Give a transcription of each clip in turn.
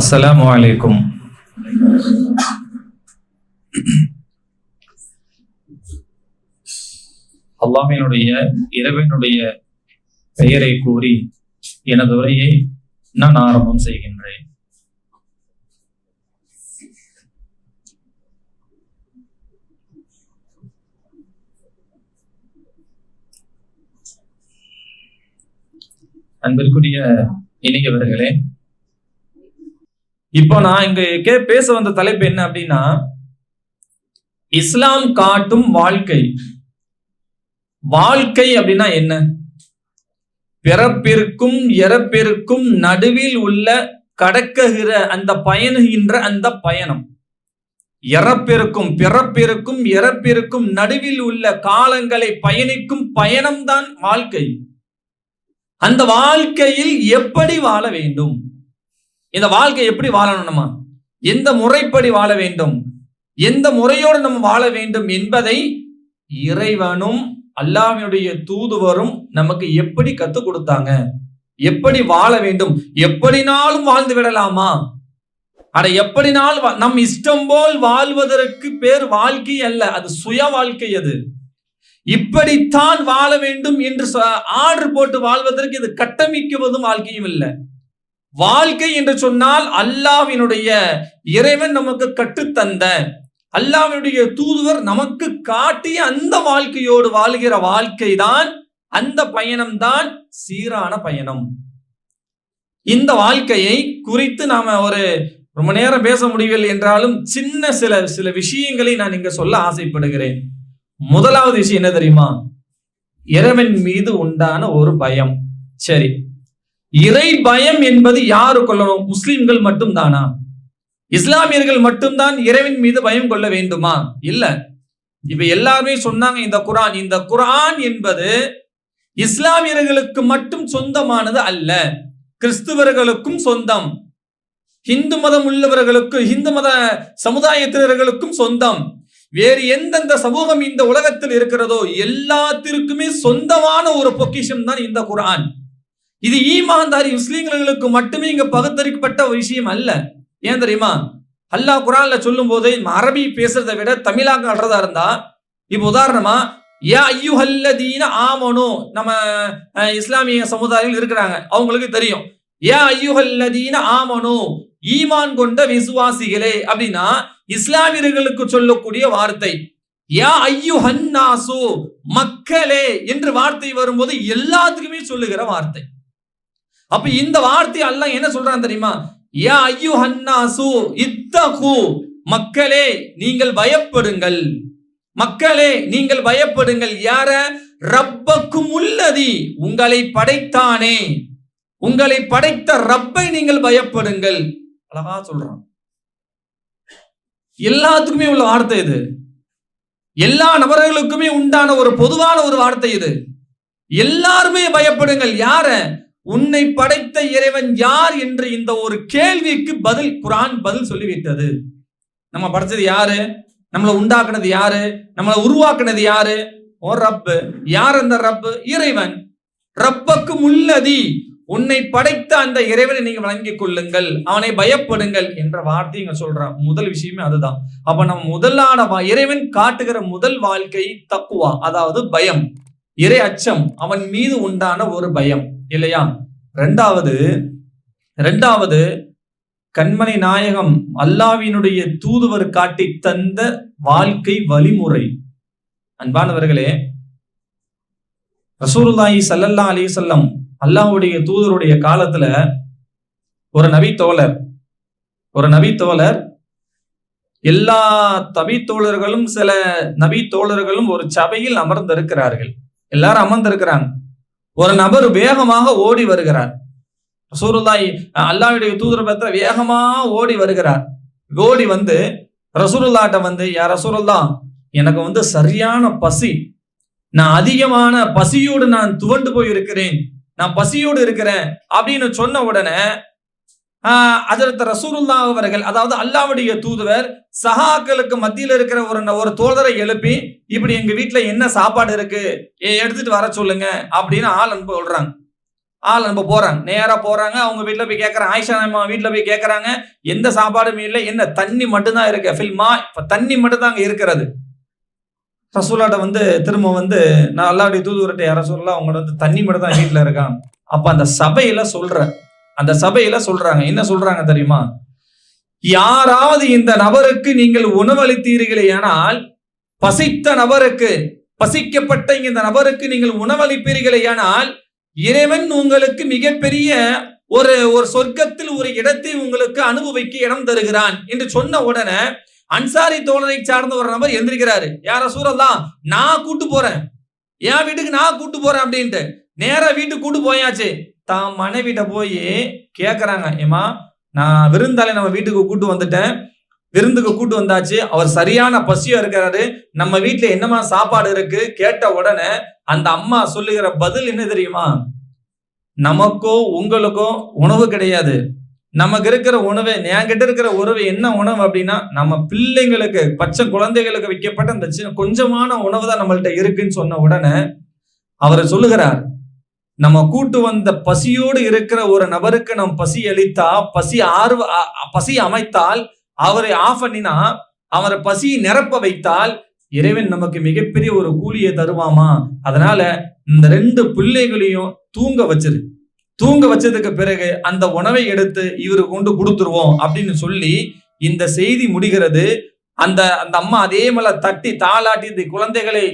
அஸ்ஸலாமு அலைக்கும். அல்லாஹினுடைய இறைவனுடைய பெயரை கூறி எனது உரையை நான் ஆரம்பம் செய்கின்றேன். அன்பிற்குரிய இனியவர்களே இப்போ நான் இங்க கே பேச வந்த தலைப்பு என்ன அப்படின்னா இஸ்லாம் காட்டும் வாழ்க்கை. வாழ்க்கை அப்படின்னா என்ன? பிறப்பிற்கும் இறப்பிற்கும் நடுவில் உள்ள கடக்குகிற அந்த பயணுகின்ற அந்த பயணம். இறப்பிற்கும் பிறப்பிற்கும் இறப்பிற்கும் நடுவில் உள்ள காலங்களை பயணிக்கும் பயணம்தான் வாழ்க்கை. அந்த வாழ்க்கையில் எப்படி வாழ வேண்டும்? இந்த வாழ்க்கை எப்படி வாழணும் நம்ம? எந்த முறைப்படி வாழ வேண்டும்? எந்த முறையோடு நம்ம வாழ வேண்டும் என்பதை இறைவனும் அல்லாவினுடைய தூதுவரும் நமக்கு எப்படி கத்துக் கொடுத்தாங்க? எப்படி வாழ வேண்டும்? எப்படினாலும் வாழ்ந்து விடலாமா? அட எப்படினாலும் வா- நம் இஷ்டம் போல் வாழ்வதற்கு பேர் வாழ்க்கை அல்ல அது சுய வாழ்க்கை அது. இப்படித்தான் வாழ வேண்டும் என்று ஆர்டர் போட்டு வாழ்வதற்கு இது கட்டமைக்குவதும் வாழ்க்கையும் இல்லை. வாழ்க்கை என்று சொன்னால் அல்லாவினுடைய இறைவன் நமக்கு கற்றுத்தந்த அல்லாவினுடைய தூதுவர் நமக்கு காட்டிய அந்த வாழ்க்கையோடு வாழ்கிற வாழ்க்கை தான் அந்த பயணம்தான் சீரான பயணம். இந்த வாழ்க்கையை குறித்து நாம ஒரு ரொம்ப நேரம் பேச முடியவில்லை என்றாலும் சின்ன சில சில விஷயங்களை நான் இங்க சொல்ல ஆசைப்படுகிறேன். முதலாவது விஷயம் என்ன தெரியுமா? இறைவன் மீது உண்டான ஒரு பயம். சரி இறை பயம் என்பது யாரு கொள்ளணும்? முஸ்லிம்கள் மட்டும்தானா? இஸ்லாமியர்கள் மட்டும்தான் இறைவின் மீது பயம் கொள்ள வேண்டுமா? இல்ல. இப்ப எல்லாருமே சொன்னாங்க இந்த குரான். இந்த குரான் என்பது இஸ்லாமியர்களுக்கு மட்டும் சொந்தமானது அல்ல. கிறிஸ்துவர்களுக்கும் சொந்தம். ஹிந்து மதம் உள்ளவர்களுக்கு ஹிந்து மத சமுதாயத்தினர்களுக்கும் சொந்தம். வேறு எந்தெந்த சமூகம் இந்த உலகத்தில் இருக்கிறதோ எல்லாத்திற்குமே சொந்தமான ஒரு பொக்கிஷம் தான் இந்த குரான். இது ஈமான்தாரி முஸ்லீம்களுக்கு மட்டுமே இங்க பகுத்தறிக்கப்பட்ட ஒரு விஷயம் அல்ல. ஏன் தெரியுமா? அல்லாஹ் குரான்ல சொல்லும் போது அரபி பேசுறதை விட தமிழாக கல்றதா இருந்தா இப்ப உதாரணமா யா ஐயுஹல்லதீன ஆமனு நம்ம அஹ், இஸ்லாமிய சமுதாயங்கள் இருக்கிறாங்க அவங்களுக்கு தெரியும். யா ஐயுஹல்லதீன ஆமனு ஈமான் கொண்ட விசுவாசிகளே அப்படின்னா இஸ்லாமியர்களுக்கு சொல்லக்கூடிய வார்த்தை. யா ஐயுஹன்னாசு மக்களே என்று வார்த்தை வரும்போது எல்லாத்துக்குமே சொல்லுகிற வார்த்தை. அப்ப இந்த வார்த்தை அல்லாஹ் என்ன சொல்றான் தெரியுமா? யா ஐயுஹன்னாசு இத்தகு. மக்களே நீங்கள் பயப்படுங்கள். மக்களே நீங்கள் பயப்படுங்கள். யார? ரப்பக்கும் உள்ளதி உங்களை படைத்தானே. உங்களை படைத்த ரப்பை நீங்கள் பயப்படுங்கள். அழகா சொல்றான். எல்லாத்துக்குமே உள்ள வார்த்தை இது. எல்லா நபர்களுக்குமே உண்டான ஒரு பொதுவான ஒரு வார்த்தை இது. எல்லாருமே பயப்படுங்கள். யார? உன்னை படைத்த இறைவன் யார் என்று இந்த ஒரு கேள்விக்கு பதில் குரான் பதில் சொல்லிவிட்டது. நம்ம படைச்சது யாரு? நம்மளை உண்டாக்குனது யாரு? நம்மளை உருவாக்குனது யாரு? ஓ ரப்பு. யார் அந்த ரப்பு? இறைவன். ரப்பக்கு உள்ளதி. உன்னை படைத்த அந்த இறைவனை நீங்க வழங்கிக் கொள்ளுங்கள். அவனை பயப்படுங்கள் என்ற வார்த்தை இங்க சொல்றான் முதல் விஷயமே அதுதான். அப்ப நம்ம முதலான வா- இறைவன் காட்டுகிற முதல் வாழ்க்கை தக்குவா அதாவது பயம். இறை அச்சம். அவன் மீது உண்டான ஒரு பயம். இல்லையா? ரெண்டாவது ரெண்டாவது கண்மணி நாயகம் அல்லாவினுடைய தூதுவர் காட்டி தந்த வாழ்க்கை வழிமுறை. அன்பானவர்களே ரசூலுல்லாஹி சல்லல்லா அலி வஸல்லம் அல்லாஹ்வுடைய தூதருடைய காலத்துல ஒரு நபி தோழர் ஒரு நபி தோழர் எல்லா தபி தோழர்களும் சில நபி தோழர்களும் ஒரு சபையில் அமர்ந்திருக்கிறார்கள். எல்லாரும் அமர்ந்திருக்கிறாங்க. ஒரு நபர் வேகமாக ஓடி வருகிறார். ரசூருல்லாய் அல்லாவுடைய தூதர் பத்திர வேகமா ஓடி வருகிறார். ஓடி வந்து ரசூருல்லாட்ட வந்து யா ரசூருல்லா எனக்கு வந்து சரியான பசி. நான் அதிகமான பசியோடு நான் துவண்டு போய் இருக்கிறேன் நான் பசியோடு இருக்கிறேன். அப்படின்னு சொன்ன உடனே அதற்கு ரசூருல்லா அவர்கள் அதாவது அல்லாவுடைய தூதுவர் சஹாக்களுக்கு மத்தியில் இருக்கிற ஒரு ஒரு தோழரை எழுப்பி இப்படி எங்க வீட்டுல என்ன சாப்பாடு இருக்கு? ஏ, எடுத்துட்டு வர சொல்லுங்க அப்படின்னு ஆள் அனுப்ப சொல்றாங்க ஆள் அனுப்ப போறாங்க. நேரா போறாங்க. அவங்க வீட்டில் போய் கேட்கறாங்க ஆயிஷா அம்மா போய் கேட்கறாங்க எந்த சாப்பாடுமே இல்லை. என்ன தண்ணி மட்டும்தான் இருக்கு? ஃபில்மா தண்ணி மட்டும்தான் அங்க இருக்கிறது. ரசூலாட்ட வந்து திரும்ப வந்து நான் அல்லாவுடைய தூதுவர்கிட்ட யார சொல்லலாம் அவங்க வந்து தண்ணி மட்டும் தான் வீட்டில் இருக்கான். அப்போ அந்த சபையில சொல்கிறேன் அந்த சபையில சொல்றாங்க. என்ன சொல்றாங்க தெரியுமா? யாராவது இந்த நபருக்கு நீங்கள் உணவளித்தீர்களே ஆனால் பசித்த நபருக்கு பசிக்கப்பட்ட இந்த நபருக்கு நீங்கள் உணவளிப்பீர்களே ஆனால் இறைவன் உங்களுக்கு மிகப்பெரிய ஒரு ஒரு சொர்க்கத்தில் ஒரு இடத்தை உங்களுக்கு அனுபவிக்க இடம் தருகிறான் என்று சொன்ன உடனே அன்சாரி தோழரை சார்ந்த ஒரு நபர் எந்திரிக்கிறாரு. யார சூரல்லாம் நான் கூட்டு போறேன். என் வீட்டுக்கு நான் கூட்டு போறேன் அப்படின்ட்டு. நேராக வீட்டுக்கு கூட்டு போயாச்சு. தான் மனைவிட்ட போய் கேட்குறாங்க ஏமா நான் விருந்தாளி நம்ம வீட்டுக்கு கூட்டு வந்துட்டேன். விருந்துக்கு கூட்டு வந்தாச்சு. அவர் சரியான பசியா இருக்கிறாரு. நம்ம வீட்டுல என்னமா சாப்பாடு இருக்கு? கேட்ட உடனே அந்த அம்மா சொல்லுகிற பதில் என்ன தெரியுமா? நமக்கோ உங்களுக்கோ உணவு கிடையாது. நமக்கு இருக்கிற உணவு என்கிட்ட இருக்கிற உணவு என்ன உணவு அப்படின்னா நம்ம பிள்ளைங்களுக்கு பச்சை குழந்தைகளுக்கு விற்கப்பட்ட அந்த சின்ன கொஞ்சமான உணவு தான் நம்மள்ட்ட இருக்குன்னு சொன்ன உடனே அவர் சொல்லுகிறார் நம்ம கூட்டு வந்த பசியோடு இருக்கிற ஒரு நபருக்கு நம் பசி அளித்தா பசி ஆர்வ பசி அமைத்தால் அவரை ஆஃப் பண்ணினா அவரை பசியை நிரப்ப வைத்தால் இறைவன் நமக்கு மிகப்பெரிய ஒரு கூலியை தருவாமா? அதனால இந்த ரெண்டு பிள்ளைகளையும் தூங்க வச்சிரு. தூங்க வச்சதுக்கு பிறகு அந்த உணவை எடுத்து இவரு கொண்டு கொடுத்துருவோம் அப்படின்னு சொல்லி இந்த செய்தி முடிகிறது. அந்த அந்த அம்மா அதே மேல தட்டி தாளாட்டி இந்த குழந்தைகளை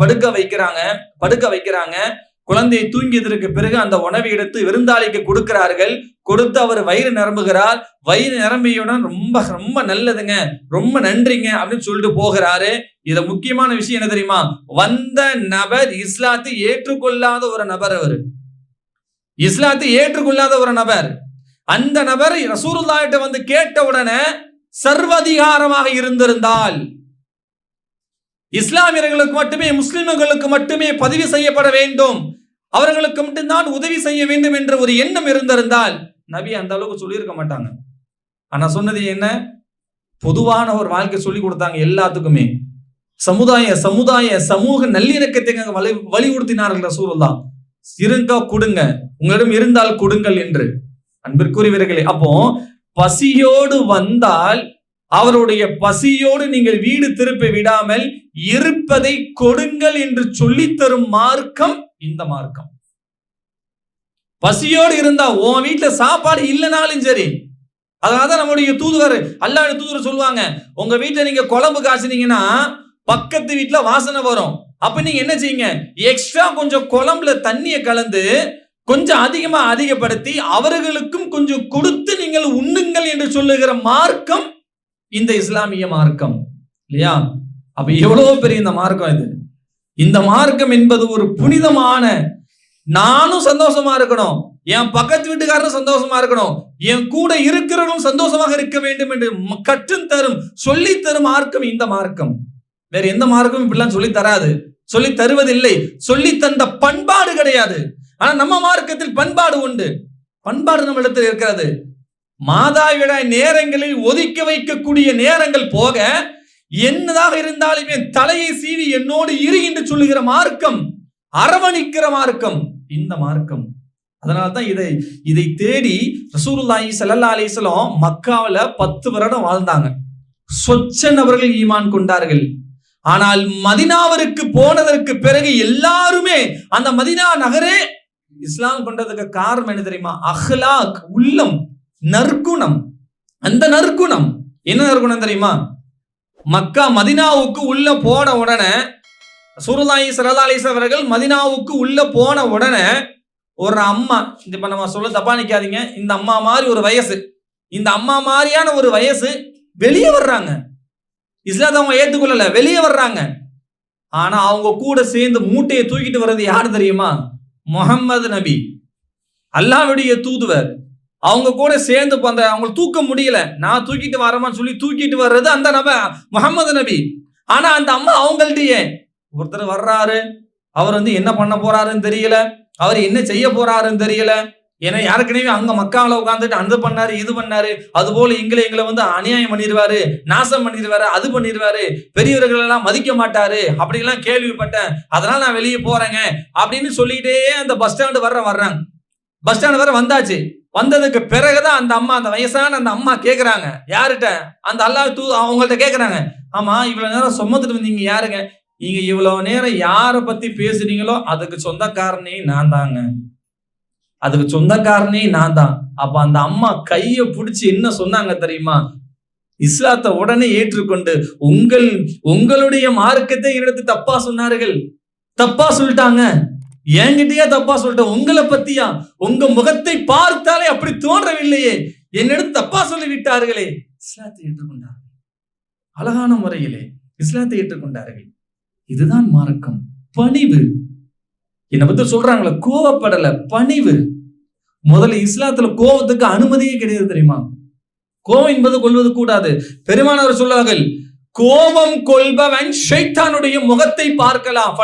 படுக்க வைக்கிறாங்க படுக்க வைக்கிறாங்க. குழந்தையை தூங்கியதற்கு பிறகு அந்த உணவை எடுத்து விருந்தாளிக்கு கொடுக்கிறார்கள். கொடுத்து அவர் வயிறு நிரம்புகிறார். வயிறு நிரம்பியுடன் ரொம்ப ரொம்ப நல்லதுங்க. ரொம்ப நன்றிங்க அப்படின்னு சொல்லிட்டு போகிறாரு. இதுல முக்கியமான விஷயம் என்ன தெரியுமா? வந்த நபர் இஸ்லாத்தை ஏற்றுக்கொள்ளாத ஒரு நபர் அவர். இஸ்லாத்தை ஏற்றுக்கொள்ளாத ஒரு நபர். அந்த நபர் ரசூருல்லாட்ட வந்து கேட்ட உடனே சர்வதிகாரமாக இருந்திருந்தால் இஸ்லாமியர்களுக்கு மட்டுமே முஸ்லிம்களுக்கு மட்டுமே பதிவு செய்யப்பட வேண்டும். அவர்களுக்கு மட்டும்தான் உதவி செய்ய வேண்டும் என்ற ஒரு எண்ணம் இருந்திருந்தால் நபி அந்த அளவுக்கு சொல்லியிருக்க மாட்டாங்க. ஆனா சொன்னது என்ன? பொதுவான ஒரு வாழ்க்கை சொல்லி கொடுத்தாங்க எல்லாத்துக்குமே. சமுதாய சமுதாய சமூக நல்லிணக்கத்தை வலி வலியுறுத்தினார்கள் ரசூலுல்லாஹ். இருங்க கொடுங்க. உங்களிடம் இருந்தால் கொடுங்கள் என்று. அன்பிற்குரியவர்களே அப்போ பசியோடு வந்தால் அவருடைய பசியோடு நீங்கள் வீடு திருப்பி விடாமல் இருப்பதை கொடுங்கள் என்று சொல்லித்தரும் மார்க்கம் இந்த மார்க்கம். பசியோடு இருந்தா உன் வீட்டுல சாப்பாடு இல்லைனாலும் சரி. அதனாலதான் நம்முடைய தூதுவர் அல்லாஹ் தூதுவர் சொல்லுவாங்க உங்க வீட்டுல நீங்க குழம்பு காசுனீங்கன்னா பக்கத்து வீட்டுல வாசனை வரும். அப்ப நீங்க என்ன செய்யுங்க? எக்ஸ்ட்ரா கொஞ்சம் குழம்புல தண்ணியை கலந்து கொஞ்சம் அதிகமா அதிகப்படுத்தி அவர்களுக்கும் கொஞ்சம் கொடுத்து நீங்கள் உண்ணுங்கள் என்று சொல்லுகிற மார்க்கம் இந்த இஸ்லாமிய மார்க்கம் இல்லையா? அப்ப எவ்வளவு பெரிய இந்த மார்க்கம் இது. இந்த மார்க்கம் என்பது ஒரு புனிதமான நானும் சந்தோஷமா இருக்கணும் என் பக்கத்து வீட்டுக்காரரும் சந்தோஷமா இருக்கணும் என் கூட இருக்கிறவங்களும் சந்தோஷமாக இருக்க வேண்டும் என்று கற்றும் தரும் சொல்லி தரும் மார்க்கம் இந்த மார்க்கம். வேற எந்த மார்க்கமும் இப்படிலாம் சொல்லி தராது. சொல்லி தருவதில்லை. சொல்லி தந்த பண்பாடு கிடையாது. ஆனா நம்ம மார்க்கத்தில் பண்பாடு உண்டு. பண்பாடு நம்ம இடத்தில் இருக்கிறது. மாதாவிடாய் நேரங்களில் ஒதுக்கி வைக்கக்கூடிய நேரங்கள் போக என்னதாக இருந்தாலும் என் தலையை சீவி என்னோடு இரு என்று சொல்லுகிற மார்க்கம் அரவணிக்கிற மார்க்கம் இந்த மார்க்கம். அதனால தான் இதை இதை தேடி ரசூருல்லாஹி ஸல்லல்லாஹு அலிஸ்லாம் மக்காவில் பத்து வருடம் வாழ்ந்தாங்க. சொச்ச நபர்கள் ஈமான் கொண்டார்கள். ஆனால் மதினாவிற்கு போனதற்கு பிறகு எல்லாருமே அந்த மதினா நகரே இஸ்லாம் கொண்டதுக்கு காரணம் என்ன தெரியுமா? அஹ்லாக் உள்ளம். நற்குணம். அந்த நற்குணம் என்ன நற்குணம் தெரியுமா? மக்கா மதினாவுக்கு உள்ள போன உடனே சுருலாயி சரதாலிஸ் அவர்கள் மதினாவுக்கு உள்ள போன உடனே ஒரு அம்மா இப்ப நம்ம சொல்ல தப்பா நிக்காதீங்க இந்த அம்மா மாதிரி ஒரு வயசு. இந்த அம்மா மாதிரியான ஒரு வயசு வெளியே வர்றாங்க. இஸ்லாத்தை அவங்க ஏத்துக்கொள்ளல வெளியே வர்றாங்க. ஆனா அவங்க கூட சேர்ந்து மூட்டையை தூக்கிட்டு வர்றது யார் தெரியுமா? முகம்மது நபி. அல்லாவுடைய தூதுவர். அவங்க கூட சேர்ந்து அந்த அவங்களை தூக்க முடியல. நான் தூக்கிட்டு வரமான்னு சொல்லி தூக்கிட்டு வர்றது அந்த நப முகமது நபி. ஆனா அந்த அம்மா அவங்கள்ட்டயே ஒருத்தர் வர்றாரு அவர் வந்து என்ன பண்ண போறாருன்னு தெரியல அவர் என்ன செய்ய போறாருன்னு தெரியல. ஏன்னா யாருக்கனவே அங்க மக்காவில் உட்காந்துட்டு அந்த பண்ணாரு இது பண்ணாரு அது போல எங்களை எங்களை வந்து அநியாயம் பண்ணிடுவாரு நாசம் பண்ணிடுவாரு அது பண்ணிடுவாரு பெரியவர்கள் எல்லாம் மதிக்க மாட்டாரு அப்படிலாம் கேள்விப்பட்டேன். அதனால நான் வெளியே போறேங்க அப்படின்னு சொல்லிட்டே அந்த பஸ் ஸ்டாண்டு வர்ற வர்றாங்க பஸ் ஸ்டாண்ட் வரை வந்தாச்சு. வந்ததுக்கு பிறகுதான் அந்த அம்மா அந்த வயசான அந்த அம்மா கேட்குறாங்க யாருகிட்ட? அந்த அல்லாஹ் தூ அவங்கள்ட்ட கேட்குறாங்க ஆமாம் இவ்வளோ நேரம் சுமந்துட்டு வந்தீங்க யாருங்க? நீங்கள் இவ்வளோ நேரம் யாரை பற்றி பேசுனீங்களோ அதுக்கு சொந்தக்காரனே நான் தாங்க. அதுக்கு சொந்தக்காரனே நான் தான். அப்போ அந்த அம்மா கையை பிடிச்சி என்ன சொன்னாங்க தெரியுமா? இஸ்லாத்தை உடனே ஏற்றுக்கொண்டு உங்கள் உங்களுடைய மார்க்கத்தை எடுத்து தப்பா சொன்னார்கள். தப்பா சொல்லிட்டாங்க. என்கிட்டயே தப்பா சொல்லிட்டேன் உங்களை பத்தியா? உங்க முகத்தை பார்த்தாலே அப்படி தோன்றவில்லையே. என்னிடம் தப்பா சொல்லி விட்டார்களே இஸ்லாத்தை ஏற்றுக்கொண்டார்கள். அழகான முறையிலே இஸ்லாத்தை ஏற்றுக்கொண்டார்கள். இதுதான் மார்க்கம். பணிவு. என்னை பத்தி சொல்றாங்களே கோவப்படல பணிவு. முதல்ல இஸ்லாத்துல கோவத்துக்கு அனுமதியே கிடையாது தெரியுமா? கோவம் என்பது கொள்வது கூடாது. பெருமானவர் சொல்லுவார்கள் கோபம் கொள்பவன் ஷைத்தானுடைய முகத்தை பார்க்கலாம்.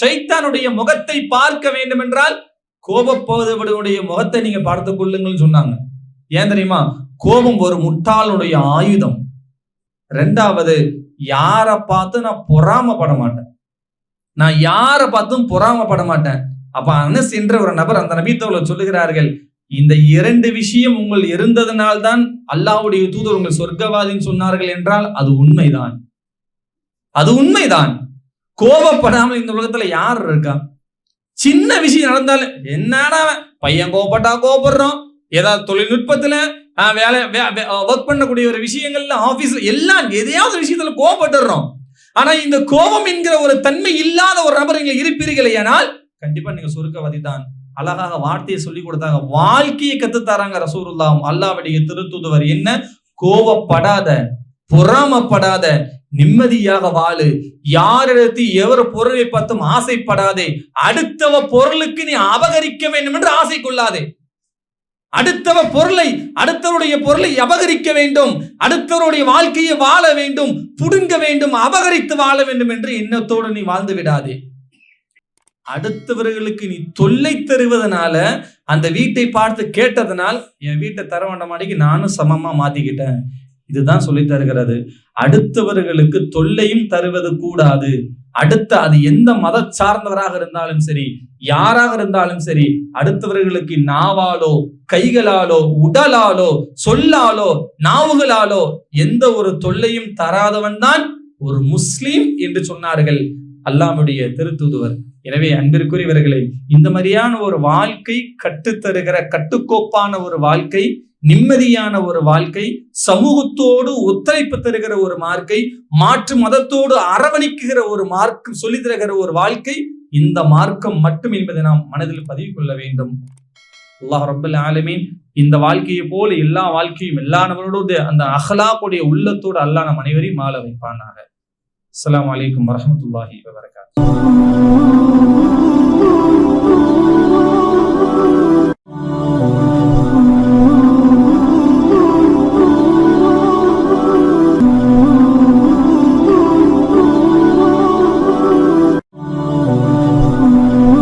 ஷைத்தானுடைய முகத்தை பார்க்க வேண்டும் என்றால் கோபப்படுவனுடைய முகத்தை நீங்க பார்த்துக் கொள்ளுங்கள்னு சொன்னாங்க. ஏன் தெரியுமா? கோபம் ஒரு முட்டாளுடைய ஆயுதம். ரெண்டாவது யாரை பார்த்து நான் பொறாமப்பட மாட்டேன். நான் யாரை பார்த்தும் பொறாமப்பட மாட்டேன். அப்ப அனஸ் என்ற ஒரு நபர் அந்த நபீத்தவளை சொல்லுகிறார்கள் இந்த இரண்டு விஷயம் உங்கள் இருந்ததனால்தான் அல்லாவுடைய தூதர் உங்கள் சொர்க்கவாதின்னு சொன்னார்கள் என்றால் அது உண்மைதான். அது உண்மைதான். கோபப்படாமல் இந்த உலகத்துல யார் இருக்கா? சின்ன விஷயம் நடந்தாலும் என்னடா பையன் கோபப்பட்டா கோபப்படுறோம் ஏதாவது தொழில்நுட்பத்துல வேலை ஒர்க் பண்ணக்கூடிய ஒரு விஷயங்கள்ல ஆபீஸ்ல எல்லாம் எதையாவது விஷயத்துல கோபப்பட்டுறோம் ஆனா இந்த கோபம் என்கிற ஒரு தன்மை இல்லாத ஒரு நபர் இங்க இருப்பீர்கள் ஏனால் கண்டிப்பா நீங்க சொர்க்கவாதி தான். அழகாக வார்த்தையை சொல்லி கொடுத்தாங்க. வாழ்க்கையை கத்து தராங்க ரசூருல்லாம் அல்லாவுடைய திருத்துதுவர். என்ன? கோவப்படாத பொறாமப்படாத நிம்மதியாக வாழு. யாரிடத்து எவர் பொருளை பார்த்தும் ஆசைப்படாதே. அடுத்தவ பொருளுக்கு நீ அபகரிக்க வேண்டும் என்று ஆசை கொள்ளாதே. அடுத்தவ பொருளை அடுத்தவருடைய பொருளை அபகரிக்க வேண்டும். அடுத்தவருடைய வாழ்க்கையை வாழ வேண்டும் புடுங்க வேண்டும் அபகரித்து வாழ வேண்டும் என்று எண்ணத்தோடு நீ வாழ்ந்து விடாதே. அடுத்தவர்களுக்கு நீ தொல்லை தருவதனால அந்த வீட்டை பார்த்து கேட்டதனால் என் வீட்டை தர வேண்டாமாடிக்கு நானும் சமமா மாத்திக்கிட்டேன். இதுதான் சொல்லி தருகிறது. அடுத்தவர்களுக்கு தொல்லையும் தருவது கூடாது. அடுத்த அது எந்த மத சார்ந்தவராக இருந்தாலும் சரி யாராக இருந்தாலும் சரி அடுத்தவர்களுக்கு நாவாலோ கைகளாலோ உடலாலோ சொல்லாலோ நாவுகளாலோ எந்த ஒரு தொல்லையும் தராதவன் தான் ஒரு முஸ்லீம் என்று சொன்னார்கள். அல்லாமுடைய திருத்துதுவர். எனவே அன்பிற்குரியவர்களை இந்த மாதிரியான ஒரு வாழ்க்கை கட்டுத்தருகிற கட்டுக்கோப்பான ஒரு வாழ்க்கை நிம்மதியான ஒரு வாழ்க்கை சமூகத்தோடு ஒத்துழைப்பு தருகிற ஒரு மார்க்கை மாற்று மதத்தோடு அரவணைக்குகிற ஒரு மார்க்கம் சொல்லி தருகிற ஒரு வாழ்க்கை இந்த மார்க்கம் மட்டும் என்பதை நாம் மனதில் பதிவு கொள்ள வேண்டும். அல்லாஹ் ரபுல் ஆலமீன் இந்த வாழ்க்கையை போல எல்லா வாழ்க்கையும் எல்லா நபரோடு அந்த அஹ்லாக்குடைய உள்ளத்தோடு அல்லாஹ் நம் அனைவரையும் மாலை வைப்பானாக. அஸ்லாம் வலைக்கம் வரமத்துல்லாஹி வபரகாத்.